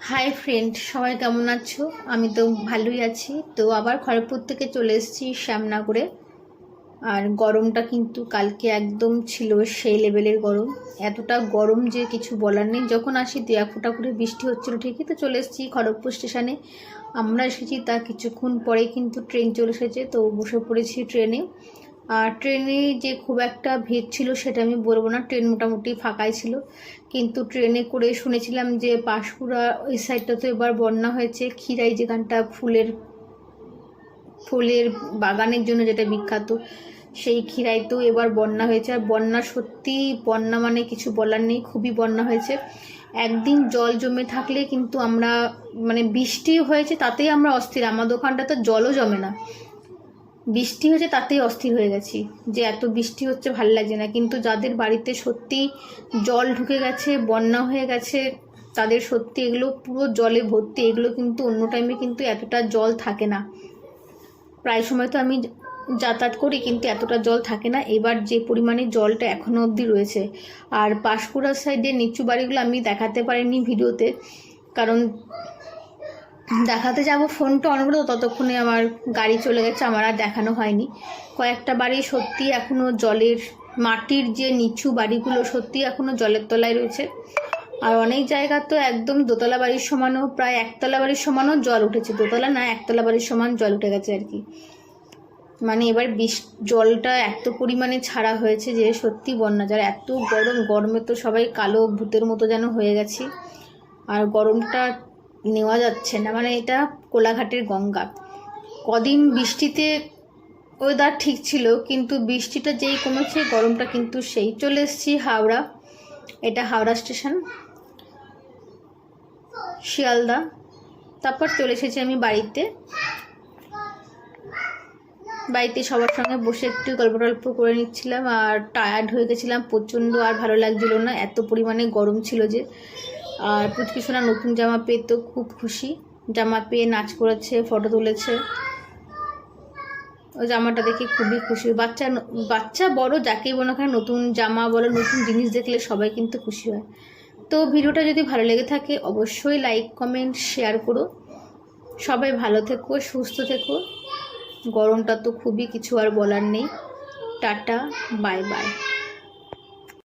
Hi friend সবাই কেমন আছো? আমি তো ভালোই আছি। তো আবার খড়গপুর থেকে চলে এসেছি শ্যামনগরে। আর গরমটা কিন্তু কালকে একদম ছিল সেই লেভেলের গরম। এতটা গরম যে কিছু বলার নেই। যখন আসি দু এক ফোঁটা করে বৃষ্টি হচ্ছিল ঠিকই তো চলে এসেছি খড়গপুর স্টেশনে। আমরা এসেছি তার কিছুক্ষণ পরে কিন্তু ট্রেন চলে এসেছে। তো বসে পড়েছি ট্রেনে। ট্রেনে যে খুব একটা ভিড় ছিল সেটা আমি বলব না, ট্রেন মোটামুটি ফাঁকাই ছিল। কিন্তু ট্রেনে করে শুনেছিলাম যে পাঁশকুড়া ওই সাইডটা তো এবার বন্যা হয়েছে, ক্ষীরাই যেখানটা ফুলের ফুলের বাগানের জন্য যেটা বিখ্যাত, সেই ক্ষীরাইতেও এবার বন্যা হয়েছে। আর বন্যা সত্যি, বন্যা মানে কিছু বলার নেই, খুবই বন্যা হয়েছে। একদিন জল জমে থাকলে কিন্তু আমরা মানে বৃষ্টি হয়েছে, তাতেই আমরা অস্থির। আমার দোকানটা তো জলও জমে না। বৃষ্টি হয়েছে তাতেই অস্থির হয়ে গেছি, যে এত বৃষ্টি হচ্ছে ভালো লাগছে না। কিন্তু যাদের বাড়িতে সত্যি জল ঢুকে গেছে, বন্যা হয়ে গেছে, তাদের সত্যি এগুলো পুরো জলে ভর্তি, এগুলো কিন্তু অন্য টাইমে কিন্তু এতটা জল থাকে না। প্রায় সময় তো আমি যাতায়াত করি, কিন্তু এতটা জল থাকে না। এবার যে পরিমাণে জলটা এখনও অবধি রয়েছে। আর পাঁশকুড়ার সাইডে নিচু বাড়িগুলো আমি দেখাতে পারিনি ভিডিওতে, কারণ দেখাতে যাব ফোনটা অন করে ততক্ষণে আমার গাড়ি চলে গেছে, আমার আর দেখানো হয়নি। কয়েকটা বাড়ি সত্যি এখনও জলের, মাটির যে নিচু বাড়িগুলো সত্যি এখনও জলের তলায় রয়েছে। আর অনেক জায়গা তো একদম দোতলা বাড়ির সমানও, প্রায় একতলা বাড়ির সমানও জল উঠেছে। দোতলা না, একতলা বাড়ির সমান জল উঠে গেছে আর কি। মানে এবার বিষ, জলটা এত পরিমাণে ছাড়া হয়েছে যে সত্যি বন্যা, যার এত গরম, গরমে তো সবাই কালো ভূতের মতো যেন হয়ে গেছে। আর গরমটা নেওয়া যাচ্ছে না। মানে এটা কোলাঘাটের গঙ্গা। কদিন বৃষ্টিতে ওয়েদার ঠিক ছিল, কিন্তু বৃষ্টিটা যেই কমেছে, গরমটা কিন্তু সেই। চলে এসেছি হাওড়া। এটা হাওড়া স্টেশন। শিয়ালদা। তারপর চলে এসেছি আমি বাড়িতে। বাড়িতে সবার সঙ্গে বসে একটু গল্প টল্প করে নিচ্ছিলাম, আর টায়ার্ড হয়ে গেছিলাম প্রচণ্ড, আর ভালো লাগছিল না। এত পরিমাণে গরম ছিল যে আর পুচকি সোনা নতুন জামা পেয়ে তো খুব খুশি। জামা পেয়ে নাচ করেছে, ফটো তুলেছে। ওই জামাটা দেখে খুবই খুশি। বাচ্চা বাচ্চা বড় যাকেই বলো না নতুন জামা বলো, নতুন জিনিস দেখলে সবাই কিন্তু খুশি হয়। তো ভিডিওটা যদি ভালো লেগে থাকে, অবশ্যই লাইক, কমেন্ট, শেয়ার করো। সবাই ভালো থেকো, সুস্থ থেকো। গরমটা তো খুবই কিছু আর বলার নেই। Tata, bye bye.